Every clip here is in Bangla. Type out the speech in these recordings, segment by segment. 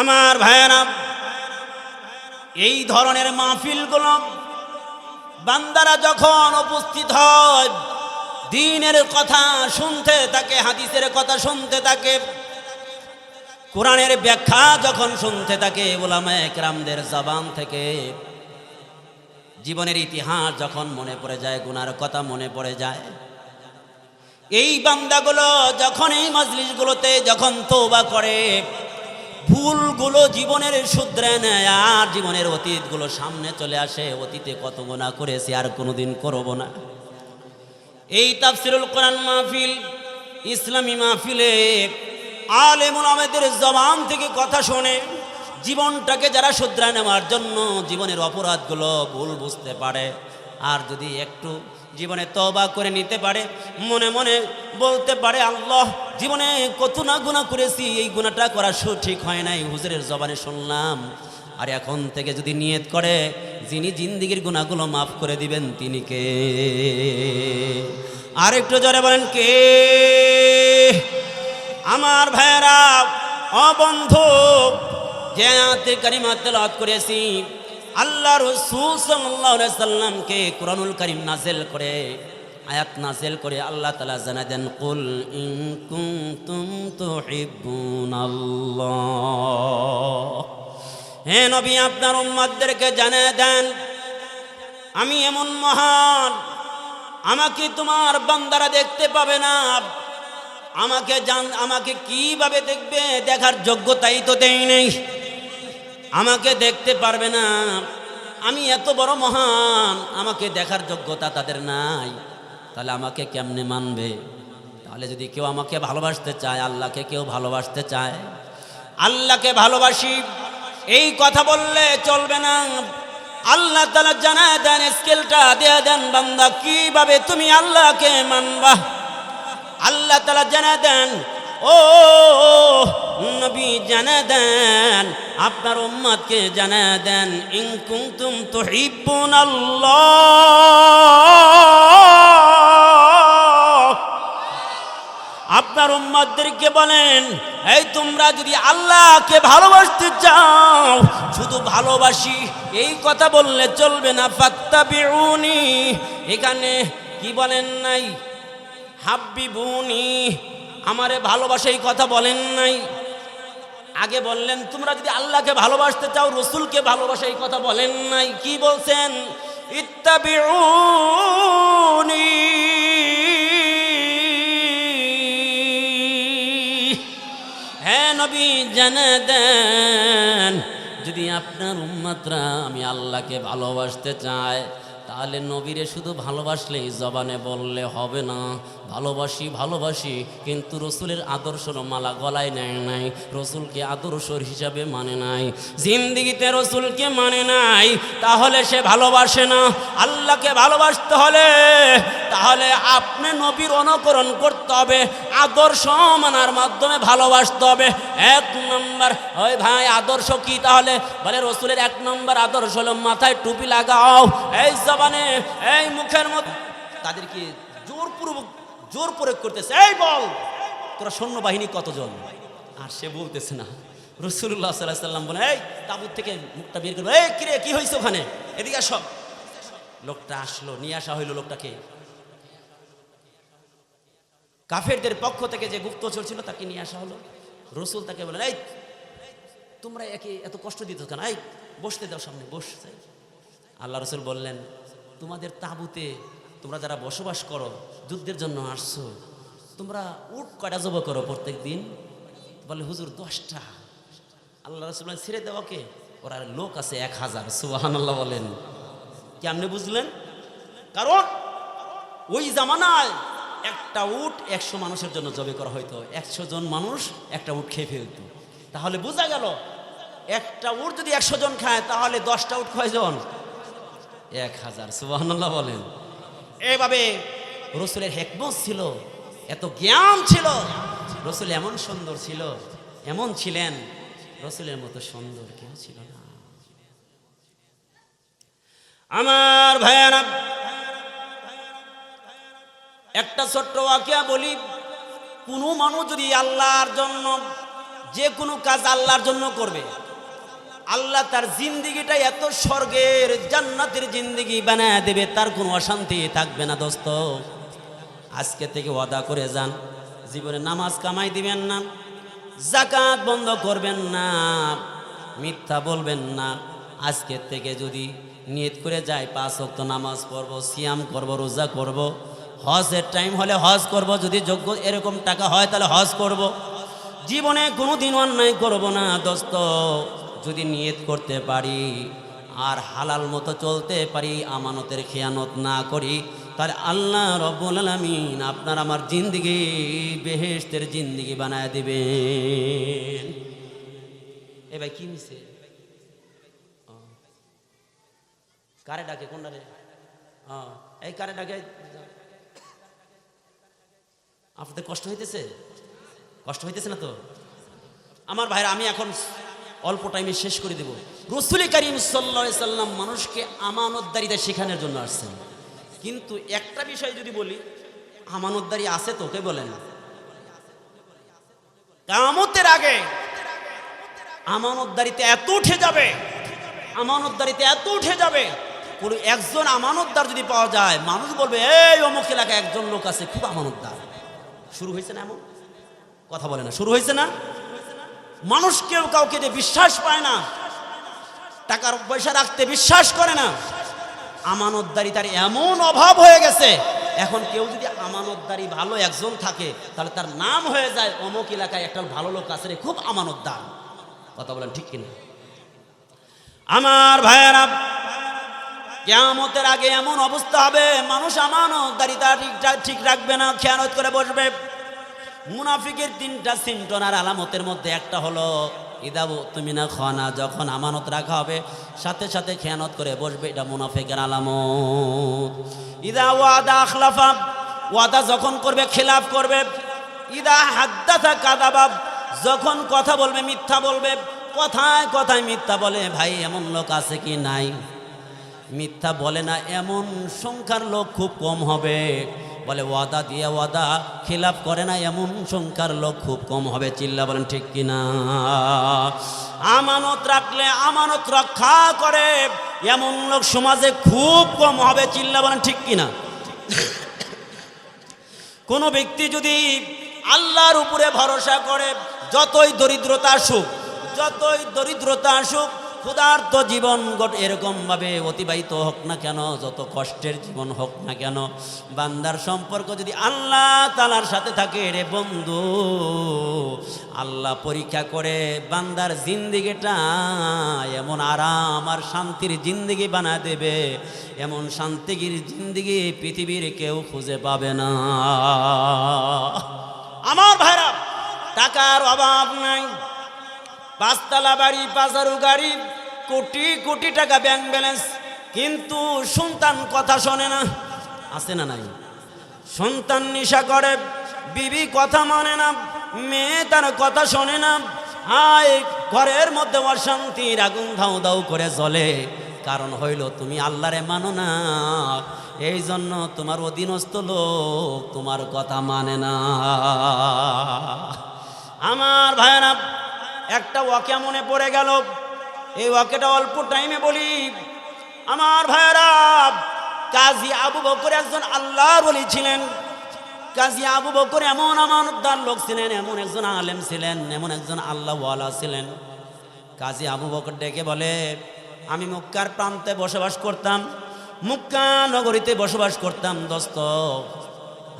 আমার ভাইয়েরা, এই ধরনের মাহফিলগুলো বান্দারা যখন উপস্থিত হয়, দিনের কথা শুনতে থাকে, হাদিসের কথা শুনতে থাকে, কোরআনের ব্যাখ্যা যখন শুনতে থাকে ওলামা একরামদের জবান থেকে, জীবনের ইতিহাস যখন মনে পড়ে যায়, গুনার কথা মনে পড়ে যায়, এই বান্দাগুলো যখন এই মজলিসগুলোতে যখন তৌবা করে ভুলগুলো জীবনের শুধরে নেয় আর জীবনের অতীতগুলো সামনে চলে আসে। অতীতে কত গোনা করেছি আর কোনোদিন করব না। এই তাফসিরুল কোরআন মাহফিল, ইসলামী মাহফিলে আলেমুল আমাদের জবান থেকে কথা শোনে জীবনটাকে যারা শুধরা নেওয়ার জন্য জীবনের অপরাধগুলো ভুল বুঝতে পারে। আর যদি একটু জীবনে তবা করে নিতে পারে, মনে মনে বলতে পারে, আল্লাহ, জীবনে কত না গুণা করেছি, এই গুণাটা করা সঠিক হয় নাই, হুজুরের জবানে শুনলাম। আর এখন থেকে যদি নিয়ত করে, যিনি জিন্দিগির গুণাগুলো মাফ করে দিবেন, তিনি কে? আর একটু জোরে বলেন, কে? আমার ভাইয়েরা, অবন্ধু যে আয়াতে কারিমা তেলাওয়াত করেছি। আল্লাহ রসুল কোরআনুল কারীম নাজেল করে, আয়াত নাজেল করে আল্লাহ তাআলা জানা দেন, কুল ইন কুনতুম তুহিব্বুনাল্লাহ। হে নবী, আপনার উম্মতদেরকে জানিয়ে দেন, আমি এমন মহান, আমাকে তোমার বান্দারা দেখতে পাবে না। আমাকে জান, আমাকে কীভাবে দেখবে দেখার যোগ্যতাই তো দেই নেই। আমাকে দেখতে পারবে না। আমি এত বড় মহান, আমাকে দেখার যোগ্যতা তাদের নাই। তাহলে আমাকে কেমনে মানবে? তাহলে যদি কেউ আমাকে ভালোবাসতে চায়, আল্লাহকে কেউ ভালোবাসতে চায়? আল্লাহকে ভালোবাসি, এই কথা বললে চলবে না। আল্লাহ তালা জানায় দেন, স্কেলটা দেয়া দেন, বান্দা, কীভাবে তুমি আল্লাহকে মানবা? আল্লাহ তালা জানা দেন ও নবী জানা দেন, আপনার উম্মাদকে জানা দেন, ইন কুনতুম তুহিব্বুন আল্লাহ আপনার উম্মাদদেরকে বলেন, এই তোমরা যদি আল্লাহকে ভালোবাসতে চাও, শুধু ভালোবাসি, এই কথা বললে চলবে না, ফাত্তাবিউনি। এখানে কি বলেন নাই? হাব্বিবুনি। আমারে ভালোবাসা এই কথা বলেন নাই। আগে বললেন, তোমরা যদি আল্লাহকে ভালোবাসতে চাও, রসুলকে ভালোবাসা এই কথা বলেন নাই। কি বলছেন? ইত্তাবিউনি। হ্যাঁ নবী, জানে দেন, যদি আপনার উম্মাতরা আমি আল্লাহকে ভালোবাসতে চায় তাহলে নবীরে শুধু ভালোবাসলেই জবানে বললে হবে না। ভালোবাসি ভালোবাসি, কিন্তু রসুলের আদর্শর মালা গলায় নেয় নাই, রসুলকে আদর্শর হিসাবে মানে নাই। জিন্দিগিতে রসুলকে মানে নাই, তাহলে সে ভালোবাসে না। আল্লাহকে ভালোবাসতে হলে তাহলে আপনি নবীর অনুকরণ করতে হবে, আদর্শ মানার মাধ্যমে ভালোবাসতে হবে। এক নম্বর, ওই ভাই, আদর্শ কি তাহলে? বলে, রসুলের এক নম্বর আদর্শ হলো মাথায় টুপি লাগাও, এই জবানে এই মুখের মধ্যে তাদেরকে জোরপূর্বক জোর প্রয়োগ করতেছে, এই বল, তোরা সৈন্যবাহিনী কতজন? আর সে বলতেছে না। রসুল্লাহ সাল্লাহ সাল্লাম বলে এই তাবুর থেকে মুখটা বের করব। এই কিরে কি হয়েছে ওখানে? এদিকে সব লোকটা আসলো, নিয়ে আসা হইল লোকটাকে। কাফেরদের পক্ষ থেকে যে গুপ্ত চলছিল তাকে নিয়ে আসা হলো। রসুল তাকে বলেন, এই, তোমরা একে এত কষ্ট দিত কেন? এই, বসতে দাও সামনে বসছে আল্লাহ রসুল বললেন, তোমাদের তাঁবুতে তোমরা যারা বসবাস করো, যুদ্ধের জন্য আসছো, তোমরা উট কয়টা জব করো প্রত্যেক দিন বলে, হুজুর, দশটা। আল্লাহ রসুল ছেড়ে দেওয়াকে ওরা লোক আছে এক হাজার সুবাহান আল্লাহ বলেন। কেমনে বুঝলেন? কারণ ওই জামানায় একটা উট একশো মানুষের জন্য জবে করা হয়তো একশো জন মানুষ একটা উট খেয়ে ফেলতো। তাহলে বোঝা গেল, একটা উট যদি একশো জন খায়, তাহলে দশটা উট কয়জন? এক হাজার সুবাহান্লাহ বলেন। এইভাবে রসুলের হেকমত ছিল এত জ্ঞান ছিল রসুল এমন সুন্দর ছিল এমন ছিলেন রসুলের মতো সুন্দর কেউ ছিল না। আমার ভাইয়ারা একটা ছোট্ট ওয়াকিয়া বলি কোনো মানুষ যদি আল্লাহর জন্য যে কোনো কাজ আল্লাহর জন্য করবে আল্লাহ তার জিন্দিগিটা এত স্বর্গের, জান্নাতের জিন্দিগি বানায় দেবে, তার কোনো অশান্তি থাকবে না দোস্ত। আজকে থেকে ওয়াদা করে যান, জীবনে নামাজ কামাই দিবেন না জাকাত বন্ধ করবেন না, মিথ্যা বলবেন না। আজকের থেকে যদি নিয়ত করে যায় পাঁচ অক্ত নামাজ পড়ব, সিয়াম করব, রোজা করব, হজের টাইম হলে হজ করব, যদি যোগ্য এরকম টাকা হয় তাহলে হজ করব। জীবনে কোনো দিন অন্যায় করব না দোস্ত। যদি নিয়ত করতে পারি আর হালাল মতো চলতে পারি, আমানতের খেয়ানত না করি, তাহলে আল্লাহ রব্বুল আলমিন আপনার আমার জিন্দিগি বেহেস্তের জিন্দিগি বানায় দিবেন। এ ভাই, কি ও। কারে ডাকে? কোনটা রে? এই কারে ডাকে? আপনাদের কষ্ট হইতেছে? কষ্ট হইতেছে না তো? আমার ভাইরা, আমি এখন অল্প টাইমে শেষ করে দেব। রসুল করিম সাল্লা সাল্লাম মানুষকে আমানতদারিতা শেখানোর জন্য আসছেন। কিন্তু একটা বিষয় যদি বলি, আমানতদারি আছে তো, কে বলেন? কামতের আগে আমানতদারিতে এত উঠে যাবে, আমানতদারিতে এত উঠে যাবে, কোনো একজন আমানতদার যদি পাওয়া যায়, মানুষ বলবে, এই অমুক এলাকায় একজন লোক আছে, খুব আমানতদার। শুরু হয়েছে না এমন? কথা বলে না। শুরু হয়েছে না? মানুষ কেউ কাউকে যে বিশ্বাস পায় না, টাকার পয়সা রাখতে বিশ্বাস করে না। আমানতদারি তার এমন অভাব হয়ে গেছে, এখন কেউ যদি আমানতদারি ভালো একজন থাকে, তাহলে তার নাম হয়ে যায় অমুক এলাকায় একটা ভালো লোক আছে রে, খুব আমানতদার। কথা বলেন ঠিক কিনা? আমার ভাইয়েরা, কেয়ামতের আগে এমন অবস্থা হবে, মানুষ আমানতদারিতা ঠিক ঠিক রাখবে না, খেয়ানত করে বসবে। মুনাফিকের তিনটা সিমটন আর আলামতের মধ্যে একটা হলো, ইদাবু তুমি না খানা যখন আমানত রাখা হবে, সাথে সাথে খেয়ানত করে বসবে, এটা মুনাফিকের আলামত। ইদা ওয়াদা আখলাফা ওয়াদা যখন করবে, খেলাফ করবে। ইদা হাদ্দাথা কাদাবাব যখন কথা বলবে, মিথ্যা বলবে। কথায় কথায় মিথ্যা বলে, ভাই, এমন লোক আছে কি নাই? মিথ্যা বলে না, এমন সংখ্যার লোক খুব কম হবে। বলে, ওয়াদা দিয়ে ওয়াদা, খিলাফ করে না, এমন সংখ্যার লোক খুব কম হবে। চিল্লা বলেন, ঠিক কিনা আমানত রাখলে আমানত রক্ষা করে, এমন লোক সমাজে খুব কম হবে। চিল্লা বলেন, ঠিক কিনা কোনো ব্যক্তি যদি আল্লাহর উপরে ভরসা করে, যতই দরিদ্রতা আসুক, যতই দরিদ্রতা আসুক ক্ষুধার্ত জীবন গট এরকমভাবে অতিবাহিত হোক না কেন, যত কষ্টের জীবন হোক না কেন, বান্দার সম্পর্ক যদি আল্লাহ তালার সাথে থাকে রে বন্ধু, আল্লাহ পরীক্ষা করে বান্দার জিন্দিগিটা এমন আরাম আর শান্তির জিন্দিগি বানা দেবে, এমন শান্তির জিন্দিগি পৃথিবীর কেউ খুঁজে পাবে না। আমার ভাইরা, টাকার অভাব নাই, পাঁচতলা বাড়ি, পাঁচারু গাড়ি কোটি কোটি টাকা ব্যাংক ব্যালেন্স কিন্তু সন্তান কথা শোনে না। আছে না নাই? সন্তান নিশা করে, বিবি কথা মানে না, মেয়ে তার কথা শোনে না। আয়, ঘরের মধ্যে অশান্তির আগুন ধাউ দাউ করে জ্বলে। কারণ হইল তুমি আল্লাহরে মানো না। এই জন্য তোমার অধীনস্থ লোক তোমার কথা মানে না। আমার ভাইয়েরা, একটা ওয়াকে মনে পড়ে গেল। এই ওয়াকেটা অল্প টাইমে বলি। আমার ভাইয়েরা, কাজী আবু বকর একজন আল্লাহর বলি ছিলেন। কাজী আবু বকর এমন আমানতদার লোক ছিলেন, এমন একজন আলেম ছিলেন, এমন একজন আল্লাহওয়ালা ছিলেন। কাজী আবু বকর ডেকে বলে, আমি মুক্কার প্রান্তে বসবাস করতাম, মুক্কা নগরীতে বসবাস করতাম, দোস্ত।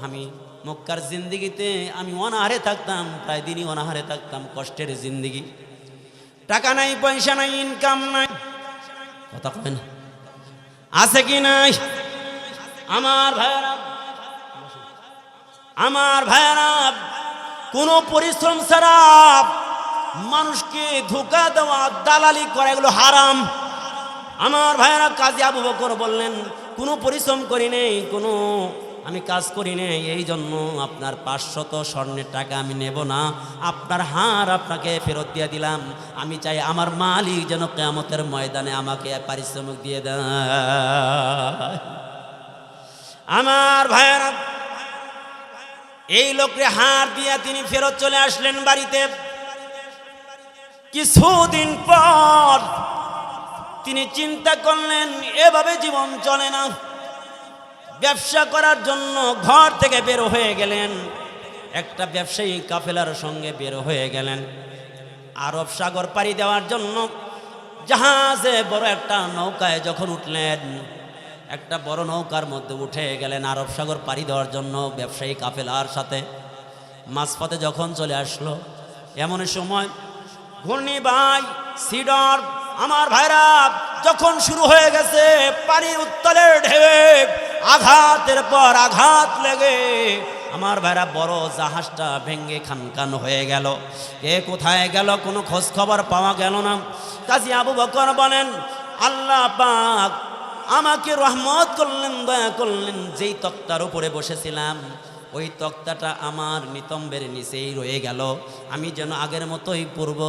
আমি মক্কার জিন্দিগিতে আমি অনাহারে থাকতাম, প্রায় দিনই অনাহারে থাকতাম, কষ্টের জিন্দিগি। টাকা নাই, পয়সা নাই ইনকাম নাই। কথা কয় না। আছে কি নাই? আমার ভাইয়ারা আমার ভাইয়ারা, কোনো পরিশ্রম ছাড়া মানুষকে ধোকা দেওয়া, দালালি করা, এগুলো হারাম। আমার ভাইয়ারা কাজী আবু বকর বললেন, কোনো পরিশ্রম করি নেই, কোনো আমি কাজ করি নেই এই জন্য আপনার পাঁচশত স্বর্ণের টাকা আমি নেব না। আপনার হার আপনাকে ফেরত দিয়ে দিলাম। আমি চাই আমার মালিক যেন কেয়ামতের ময়দানে আমাকে পারিশ্রমিক দিয়ে দেয়। আমার ভাইয়েরা, এই লোকরে হার দিয়ে তিনি ফেরত চলে আসলেন বাড়িতে। কিছুদিন পর তিনি চিন্তা করলেন, এভাবে জীবন চলে না। ব্যবসা করার জন্য ঘর থেকে বের হয়ে গেলেন। একটা ব্যবসায়ী কাফেলার সঙ্গে বের হয়ে গেলেন। আরব সাগর পাড়ি দেওয়ার জন্য জাহাজে বড় একটা নৌকায় যখন উঠলেন, একটা বড় নৌকার মধ্যে উঠে গেলেন আরব সাগর পাড়ি দেওয়ার জন্য ব্যবসায়ী কাফেলার সাথে। মাঝপথে যখন চলে আসলো, এমন সময়, ঘূর্ণি ভাই, সিডর, আমার ভাইরা, যখন শুরু হয়ে গেছে পানির উত্তরের ঢেবে আঘাতের পর আঘাত লেগে আমার ভাইরা বড় জাহাজটা ভেঙ্গে খানখান হয়ে গেল। কে কোথায় গেল কোনো খোঁজ খবর পাওয়া গেল না। কাজী আবু বকর বলেন, আল্লাহ পাক আমাকে রহমত করলেন, দয়া করলেন, যেই তক্তার উপরে বসেছিলাম, ওই তক্তাটা আমার নিতম্বের নিচেই রয়ে গেল। আমি যেন আগের মতোই পূর্ব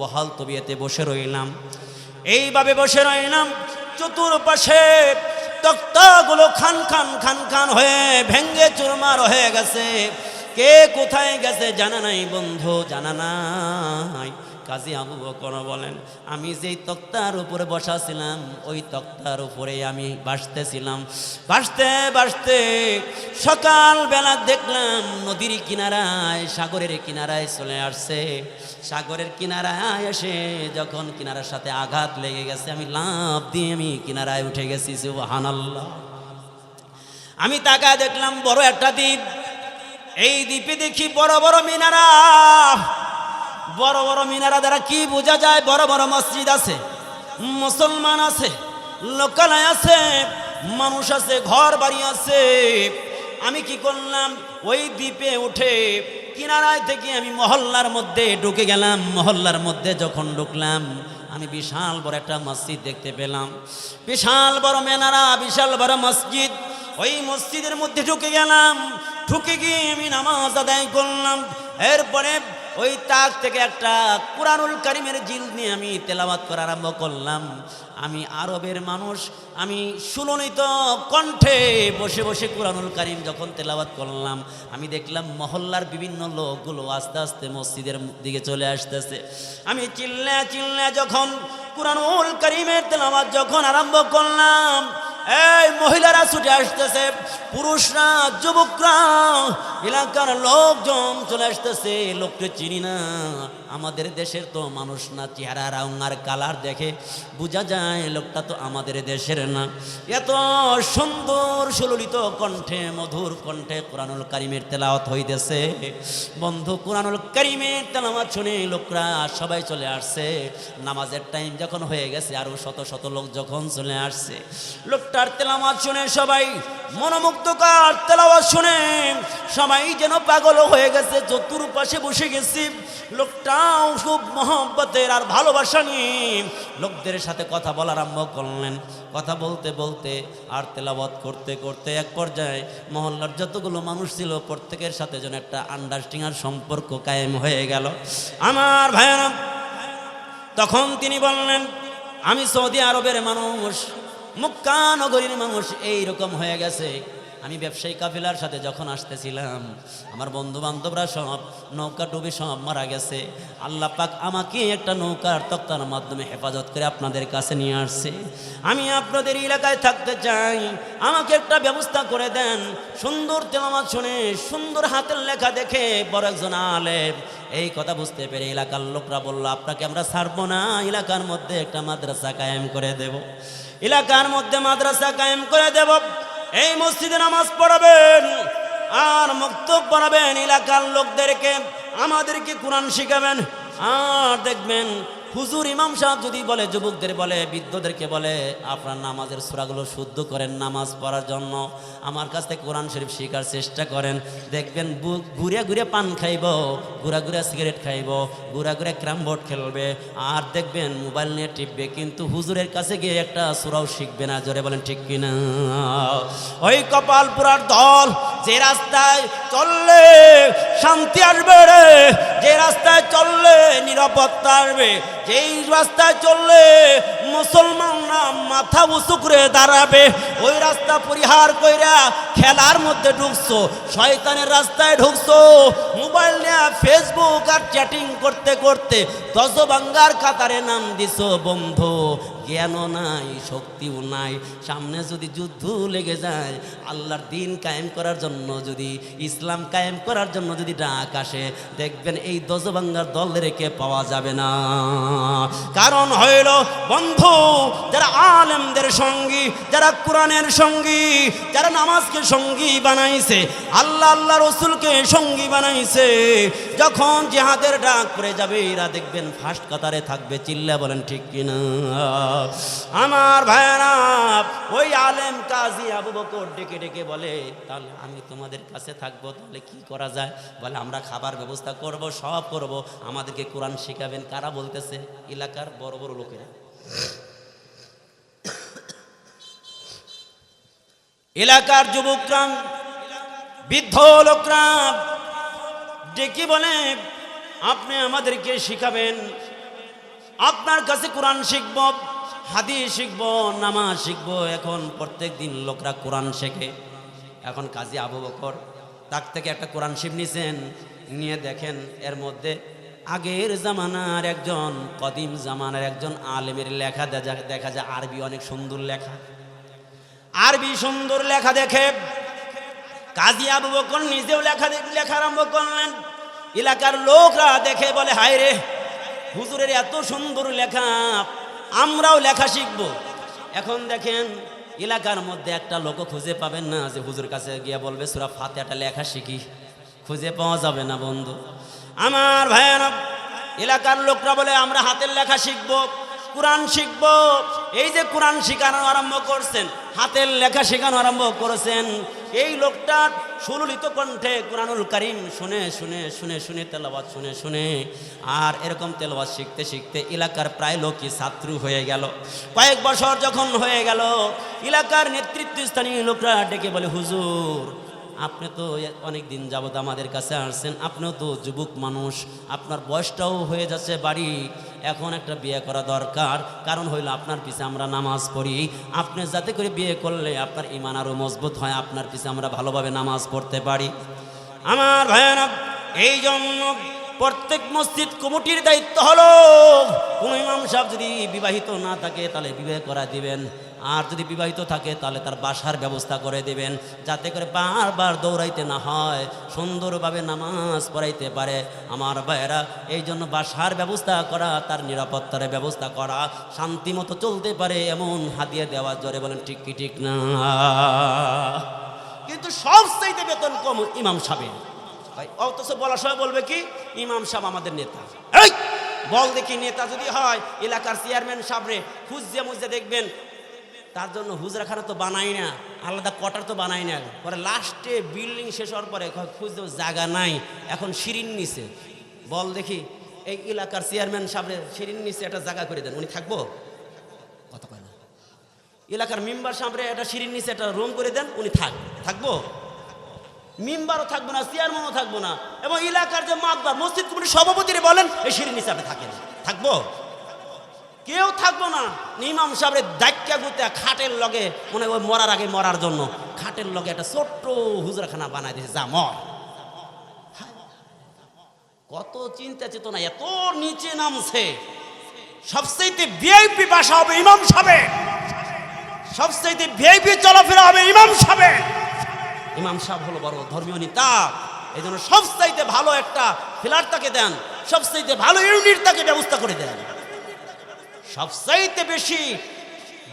বহাল তবিয়াতে বসে রইলাম। এইভাবে বসে রইলাম, চতুর্পাশে তক্তাগুলো খান খান খান খান হয়ে ভেঙ্গে চুরমার হয়ে গেছে। কে কোথায় গেছে জানা নাই বন্ধু, জানা নাই। কাজী আবু বকর বলেন, আমি যেই তক্তার উপরে বসাছিলাম, ওই তক্তার উপরে আমি বাসতেছিলাম বাসতে বাসতে সকালবেলা দেখলাম নদীর কিনারায়, সাগরের কিনারায় চলে আসছে। সাগরের কিনারায় এসে যখন কিনারার সাথে আঘাত লেগে গেছে, আমি লাভ দিয়ে আমি কিনারায় উঠে গেছি, সুবহানাল্লাহ। আমি তাকায় দেখলাম, বড় একটা দ্বীপ। এই দ্বীপে দেখি বড় বড় মিনারা। বড় বড় মিনারা দ্বারা কি বোঝা যায়? বড় বড় মসজিদ আছে, মুসলমান আছে, লোকালয় আছে, মানুষ আছে ঘর বাড়ি আছে। আমি কি করলাম? ওই দ্বীপে উঠে কিনারায় থেকে আমি মহল্লার মধ্যে ঢুকে গেলাম। মহল্লার মধ্যে যখন ঢুকলাম, আমি বিশাল বড় একটা মসজিদ দেখতে পেলাম। বিশাল বড় মেনারা, বিশাল বড় মসজিদ। ওই মসজিদের মধ্যে ঢুকে গেলাম। ঢুকে গিয়ে আমি নামাজ আদায় করলাম। এরপরে ওই তাক থেকে একটা কোরআনুল কারিমের জিল নিয়ে আমি তেলাওয়াত করা আরম্ভ করলাম। আমি আরবের মানুষ, আমি সুলনিত কণ্ঠে বসে বসে কোরআনুল কারিম যখন তেলাবাত করলাম, আমি দেখলাম মহল্লার বিভিন্ন লোকগুলো আস্তে আস্তে মসজিদের দিকে চলে আসতেছে। আমি চিল্লা চিল্লা যখন কোরআনুল কারিমের তেলাবাত যখন আরম্ভ করলাম, এই মহিলারা ছুটে আসতেছে, পুরুষরা, যুবকরা এলাকার লোকজন চলে আসতেছে, লোককে চিনি না। আমাদের দেশের তো মানুষ না, চেহারা রং আর কালার দেখে বোঝা যায়, লোকটা তো আমাদের দেশের না। এত সুন্দর সুললিত কণ্ঠে, মধুর কণ্ঠে কোরআনুল কারিমের তেলাওয়াত হইতেছে। বন্ধু, কোরআনুল কারিমের তেলাওয়াত শুনে লোকরা সবাই চলে আসছে। নামাজের টাইম যখন হয়ে গেছে, আরও শত শত লোক যখন চলে আসছে। লোকটার তেলাওয়াত শুনে সবাই মনোমুগ্ধকার তেলাওয়াত শুনে সবাই যেন পাগল হয়ে গেছে, চতুর্পাশে বসে গেছি। লোকটাও খুব মহব্বতের আর ভালোবাসা নিয়ে লোকদের সাথে কথা বলা আরম্ভ করলেন। কথা বলতে বলতে আর তেলাবত করতে করতে এক পর্যায়ে মহল্লার যতগুলো মানুষ ছিল, প্রত্যেকের সাথে যেন একটা আন্ডারস্ট্যান্ডিং সম্পর্ক কায়েম হয়ে গেল। আমার ভাইয়েরা, তখন তিনি বললেন, আমি সৌদি আরবের মানুষ, মুক্কা নগরীর মানুষ এই রকম হয়ে গেছে। আমি ব্যবসায়ী কাফিলার সাথে যখন আসতেছিলাম, আমার বন্ধু বান্ধবরা সব, নৌকা ডুবে সব মারা গেছে। আল্লাহ পাক আমাকে একটা নৌকার তক্তার মাধ্যমে হেফাজত করে আপনাদের কাছে নিয়ে আসছে। আমি আপনাদের এলাকায় থাকতে চাই। আমাকে একটা ব্যবস্থা করে দেন। সুন্দর তেলামাত শুনে, সুন্দর হাতের লেখা দেখে বড় একজন আলেম, এই কথা বুঝতে পেরে এলাকার লোকরা বলল, আপনাকে আমরা ছাড়বো না। এলাকার মধ্যে একটা মাদ্রাসা কায়েম করে দেব। এলাকার মধ্যে মাদ্রাসা কায়েম করে দেব। এই মসজিদে নামাজ পড়াবেন আর মুক্ত পড়াবেন এলাকার লোকদেরকে আমাদেরকে কোরআন শিখাবেন আর দেখবেন হুজুর ইমাম সাহেব যদি বলে, যুবকদের বলে, বৃদ্ধদেরকে বলে, আপনার নামাজের সুরাগুলো শুদ্ধ করেন নামাজ পড়ার জন্য। আমার কাছ থেকে কোরআন শরীফ শেখার চেষ্টা করেন। দেখবেন ঘুরে ঘুরে পান খাইব, ঘুরা ঘুরে সিগারেট খাইব, ঘুরা ঘুরে ক্রাম বোর্ড খেলবে। আর দেখবেন মোবাইল নিয়ে টিপবে, কিন্তু হুজুরের কাছে গিয়ে একটা সুরাও শিখবে না। জোরে বলেন, ঠিক কিনা ওই কপালপুরার দল যে রাস্তায় চললে শান্তি আসবে রে। যে রাস্তায় চললে নিরাপত্তা আসবে, যেই রাস্তায় চললে মুসলমানরা মাথা উঁচু করে দাঁড়াবে, ওই রাস্তা পরিহার কইরা খেলার মধ্যে ঢুকছো, শয়তানের রাস্তায় ঢুকছো, মোবাইল নিয়ে ফেসবুক আর চ্যাটিং করতে করতে দশ দশবাঙ্গার কাতারে নাম দিছো, বন্ধু। জ্ঞানও নাই, শক্তিও নাই। সামনে যদি যুদ্ধ লেগে যায়, আল্লাহর দিন কায়েম করার জন্য যদি, ইসলাম কায়েম করার জন্য যদি ডাক আসে, দেখবেন এই দশবাঙ্গার দল রেখে পাওয়া যাবে না। কারণ হইল, বন্ধু, যারা আলেমদের সঙ্গী, যারা কোরআনের সঙ্গী, যারা নামাজকে সঙ্গী বানাইছে, আল্লাহ আল্লাহ রসুলকে সঙ্গী বানাইছে, যখন জেহাদের ডাক পড়ে যাবে, এরা দেখবেন ফার্স্ট কাতারে থাকবে চিল্লা বলেন ঠিক কিনা। আমার ভাইরা ওই আলেম কাজী আবু বকর ডেকে ডেকে বলে, তাহলে আমি তোমাদের কাছে থাকব, তাহলে কি করা যায়? বলে, আমরা খাবার ব্যবস্থা করব, সব করব। আমাদেরকে কোরআন শেখাবেন। কারা বলতেছে? এলাকার বড় বড় লোকেরা। এলাকার যুবকরা, বৃদ্ধ লোকরা ডেকে বলে, আপনি আমাদেরকে শিখাবেন। আপনার কাছে কোরআন শিখব। হাদিস শিখব, নামাজ শিখব, এখন প্রত্যেক দিন লোকরা কোরআন শেখে। এখন কাজী আবু বকর তার থেকে একটা কোরআন শিব নিছেন। নিয়ে দেখেন, এর মধ্যে আগের জামানার একজন, কদিম জামানার একজন আলেমের লেখা দেখা দেখা যায়, আরবি অনেক সুন্দর লেখা। আরবি সুন্দর লেখা দেখে কাজী আবু বকর নিজেও লেখা লেখা আরম্ভ করলেন। এলাকার লোকরা দেখে বলে হায় রে হুজুরের এত সুন্দর লেখা আমরাও লেখা শিখব। এখন দেখেন, এলাকার মধ্যে একটা লোক খুঁজে পাবেন না যে হুজুর কাছে গিয়ে বলবে, সুরা একটা লেখা শিখি। খুঁজে পাওয়া যাবে না বন্ধু। আমার ভাইয়ারা, এলাকার লোকরা বলে, আমরা হাতের লেখা শিখব। কোরআন শিখব। এই যে কোরআন শেখানো আরম্ভ করছেন, হাতের লেখা শেখানো আরম্ভ করেছেন, এই লোকটার সুললিত কণ্ঠে কোরআনুল করিম শুনে শুনে শুনে শুনে তেলাবাদ শুনে শুনে, আর এরকম তেলাবাদ শিখতে শিখতে এলাকার প্রায় লোকই ছাত্র হয়ে গেল। কয়েক বছর যখন হয়ে গেল, এলাকার নেতৃত্বস্থানীয় লোকরা ডেকে বলে, হুজুর, আপনি তো অনেক দিন যাবত আমাদের কাছে আসছেন, আপনিও তো যুবক মানুষ, আপনার বয়সটাও হয়ে যাচ্ছে বাড়ি এখন একটা বিয়ে করা দরকার। কারণ হইল আপনার পিছে আমরা নামাজ পড়ি। আপনি যাতে করে বিয়ে করলে আপনার ইমান আরও মজবুত হয়, আপনার পিছে আমরা ভালোভাবে নামাজ পড়তে পারি। আমার ভয়ানক এই জন্য প্রত্যেক মসজিদ কমিটির দায়িত্ব হলো, কোন ইমাম সাহেব যদি বিবাহিত না থাকে, তাহলে বিবাহ করা দিবেন। আর যদি বিবাহিত থাকে, তাহলে তার বাসার ব্যবস্থা করে দেবেন, যাতে করে বারবার দৌড়াইতে না হয়, সুন্দরভাবে নামাজ পড়াইতে পারে। আমার ভাইয়েরা, এই জন্য বাসার ব্যবস্থা করা, তার নিরাপত্তার ব্যবস্থা করা, শান্তি মতো চলতে পারে, এমন হাতিয়ে দেওয়ার জোরে বলেন, ঠিক কি ঠিক না? কিন্তু সব চাইতে বেতন কম ইমাম সাহেবের। ভাই, অথচ বলা সময় বলবে কি, ইমাম সাহেব আমাদের নেতা। বল দেখি নেতা যদি হয়, এলাকার চেয়ারম্যান সাহেবরে খুঁজতে মুজতে দেখবেন তার জন্য হুজরাখানা তো বানাই না, আলাদা কোয়ার্টার তো বানাই না। পরে লাস্টে বিল্ডিং শেষ হওয়ার পরে খুঁজতে জায়গা নাই, এখন সিঁড়ির নিচে বল দেখি, এই এলাকার চেয়ারম্যান সাহেব সিঁড়ির নিচে একটা জায়গা করে দেন, উনি থাকব? কথা কয় না। এলাকার মেম্বার সামনে একটা সিঁড়ির নিচে একটা রুম করে দেন, উনি থাক, থাকব? মেম্বারও থাকব না চেয়ারম্যানও থাকব না। এবং এলাকার যে মাতবার মসজিদ কমিটির সভাপতিরে বলেন, এই সিঁড়ির নিচে আপনি থাকেন। থাকব? কেউ থাকব না। ইমাম সাহেবের দায়িত্ব গুতে খাটের লগে, মনে ওই মরার আগে মরার জন্য। খাটের লগে একটা ছোট্ট হুজরাখানা বানাই দিয়েছে, যা মর। কত চিন্তা চেতনা, এত নিচে নামছে। সবচাইতে ভিআইপি বাসা হবে ইমাম সাহেব সবচাইতে ভিআইপি চলাফেরা হবে ইমাম সাহেব ইমাম সাহেব হলো বড় ধর্মীয় নেতা। এই জন্য সবচাইতে ভালো একটা ফ্ল্যাট তাকে দেন, সবচাইতে ভালো ইউনিট তাকে ব্যবস্থা করে দেন। সবচাইতে বেশি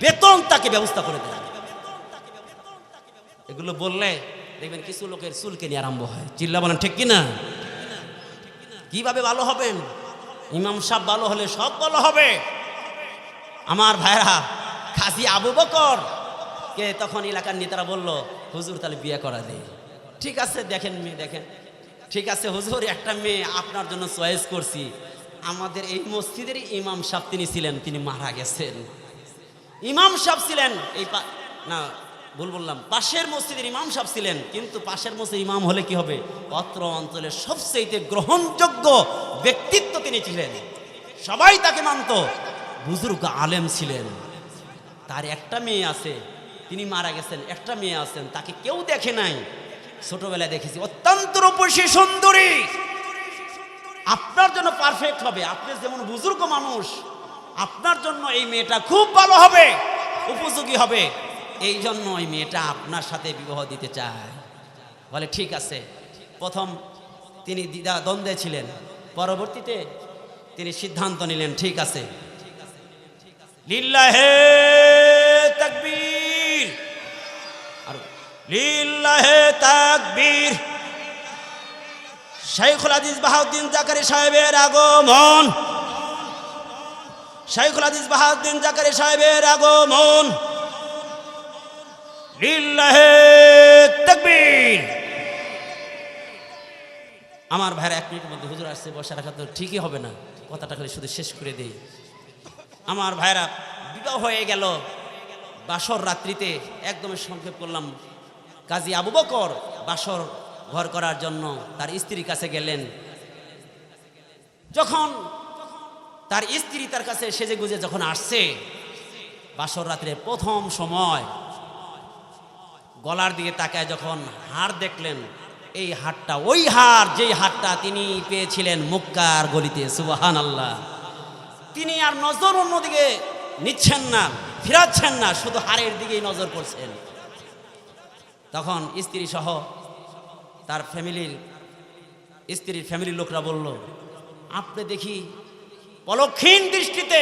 বেতন তাকে ব্যবস্থা করে দেন এগুলো বললে দেখবেন কিছু লোকের চুলকে নিয়ে আরম্ভ হয়। চিল্লা বলেন, ঠিক কিনা? কীভাবে ভালো হবেন? ইমাম সাহেব ভালো হলে সব ভালো হবে। আমার ভাইরা, খাসি আবু বকর, কে তখন এলাকার নেতারা বলল, হুজুর, তাহলে বিয়ে করা দে। ঠিক আছে, দেখেন মেয়ে, দেখেন। ঠিক আছে, হুজুর, একটা মেয়ে আপনার জন্য চয়েস করছি। আমাদের এই মসজিদের ইমাম সাহেব তিনি ছিলেন, তিনি মারা গেছেন। ইমাম সাহেব ছিলেন, এই না, ভুল বললাম, পাশের মসজিদের ইমাম সাহেব ছিলেন, কিন্তু পাশের মসজিদ ইমাম হলে কি হবে? অত্র অঞ্চলের সবচেয়ে গ্রহণযোগ্য ব্যক্তিত্ব তিনি ছিলেন। সবাই তাকে মানত। বুজুর্গ আলেম ছিলেন। তার একটা মেয়ে আছে, তিনি মারা গেছেন, একটা মেয়ে আছেন, তাকে কেউ দেখে নাই। ছোটবেলায় দেখেছি, অত্যন্ত রূপসী সুন্দরী। আপনার জন্য পারফেক্ট হবে। আপনি যেমন বুজুর্গ মানুষ, আপনার জন্য এই মেয়েটা খুব ভালো হবে, উপযোগী হবে। এই জন্য এই মেয়েটা আপনার সাথে বিবাহ দিতে চায়। বলে, ঠিক আছে। প্রথম তিনি দ্বিধা দ্বন্দ্বে ছিলেন। পরবর্তীতে তিনি সিদ্ধান্ত নিলেন, ঠিক আছে। লিল্লাহে তাকবীর। আর লিল্লাহে তাকবীর। শাইখুল আজিজ বাহাউদ্দিন জাকারি সাহেবের আগমন। শাইখুল আজিজ বাহাউদ্দিন জাকারি সাহেবের আগমন। আমার ভাইয়ের এক মিনিটের মধ্যে হুজুর আসছে, বসে রাখা তো ঠিকই হবে না। কথাটা খালি শুধু শেষ করে দেই। আমার ভাইরা বিবাহ হয়ে গেল। বাসর রাত্রিতে একদম সংক্ষেপ করলাম। কাজী আবু বকর বাসর ঘর করার জন্য তার স্ত্রীর কাছে গেলেন। যখন তার স্ত্রী তার কাছে সেজে গুজে যখন আসছে, বাসর রাত্রে প্রথম সময় গলার দিকে তাকায় যখন হাড় দেখলেন, এই হাটটা ওই হার যেই হাটটা তিনি পেয়েছিলেন মুক্কার গলিতে সুবাহান আল্লাহ তিনি আর নজর অন্যদিকে নিচ্ছেন না, ফিরাচ্ছেন না, শুধু হারের দিকেই নজর করছেন। তখন স্ত্রী সহ তার ফ্যামিলির, স্ত্রীর ফ্যামিলির লোকরা বলল, আপনি দেখি পলক্ষীন দৃষ্টিতে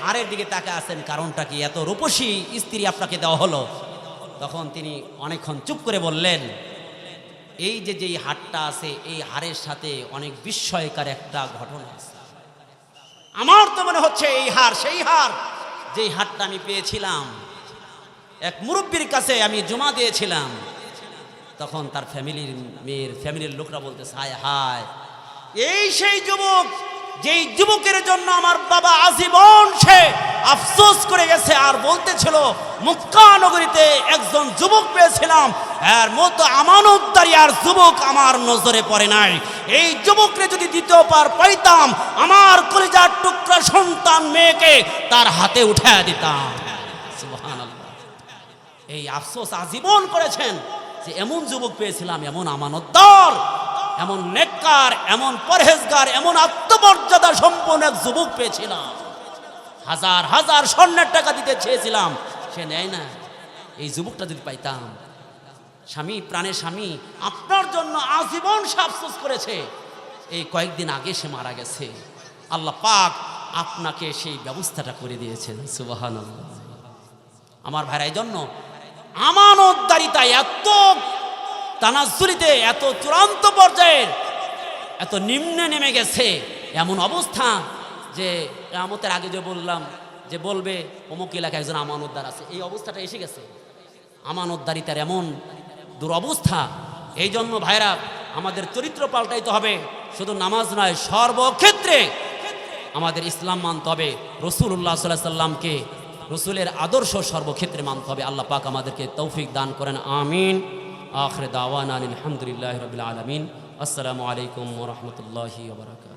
হারের দিকে তাকে আসেন কারণটা কি? এত রূপসী স্ত্রী আপনাকে দেওয়া হলো? তখন তিনি অনেকক্ষণ চুপ করে বললেন, এই যে যেই হাটটা আছে, এই হারের সাথে অনেক বিস্ময়কার একটা ঘটনা আছে। আমার তো মনে হচ্ছে এই হার সেই হার যেই হাটটা আমি পেয়েছিলাম, এক মুরব্বীর কাছে আমি জমা দিয়েছিলাম। তখন তার ফ্যামিলির মেয়ের, ফ্যামিলির লোকরা বলতে, হায় হায়। এই সেই যুবক, যেই যুবকের জন্য আমার বাবা আজীবন সে আফসোস করে গেছে আর বলতেছিল, মুক্কা নগরীতে একজন যুবক পেয়েছিলাম, এর মতো আমানতদারি আর যুবক আমার নজরে পড়ে নাই। এই যুবকরে যদি দ্বিতীয় পার পাইতাম, আমার কলিজার টুকরা সন্তান মেয়েকে তার হাতে উঠে দিতাম। এই আফসোস আজীবন করেছেন। যে এমন যুবক পেয়েছিলাম, এমন আমানতদার, এমন নেককার, এমন পরহেজগার, এমন আত্মমর্যাদা সম্পন্ন এক যুবক পেয়েছিলাম। হাজার হাজার স্বর্ণের টাকা দিতে চেয়েছিলাম, সে নেয় না। এই যুবকটা যদি পাইতাম, স্বামী, প্রাণের স্বামী, আপনার জন্য আজীবন সে আফসোস করেছে। এই কয়েকদিন আগে সে মারা গেছে। আল্লাহ পাক আপনাকে সেই ব্যবস্থাটা করে দিয়েছেন সুবাহান আমার ভাইরা এই জন্য আমানতদারিতা এত তানাজুরিতে এত চূড়ান্ত পর্যায়ের, এত নিম্নে নেমে গেছে, এমন অবস্থা যে আমতের আগে যে বললাম, যে বলবে, অমুক এলাকায় একজন আমানতদার আছে। এই অবস্থাটা এসে গেছে। আমানতদারিতার এমন দুরবস্থা। এই জন্য ভাইরা আমাদের চরিত্র পাল্টাইতে হবে। শুধু নামাজ নয়, সর্বক্ষেত্রে আমাদের ইসলাম মানতে হবে। রসুল্লাহ সাল্লাহ সাল্লামকে রসুলের আদর্শ সর্বক্ষেত্রে মানতে হবে। আল্লাহ পাক আমাদেরকে তৌফিক দান করেন। আমিন। আখরে দাওয়ান আলহামদুলিল্লাহ রবিল আলমিন। আসসালামু আলাইকুম রহমতুল্লাহি ওবরাকাত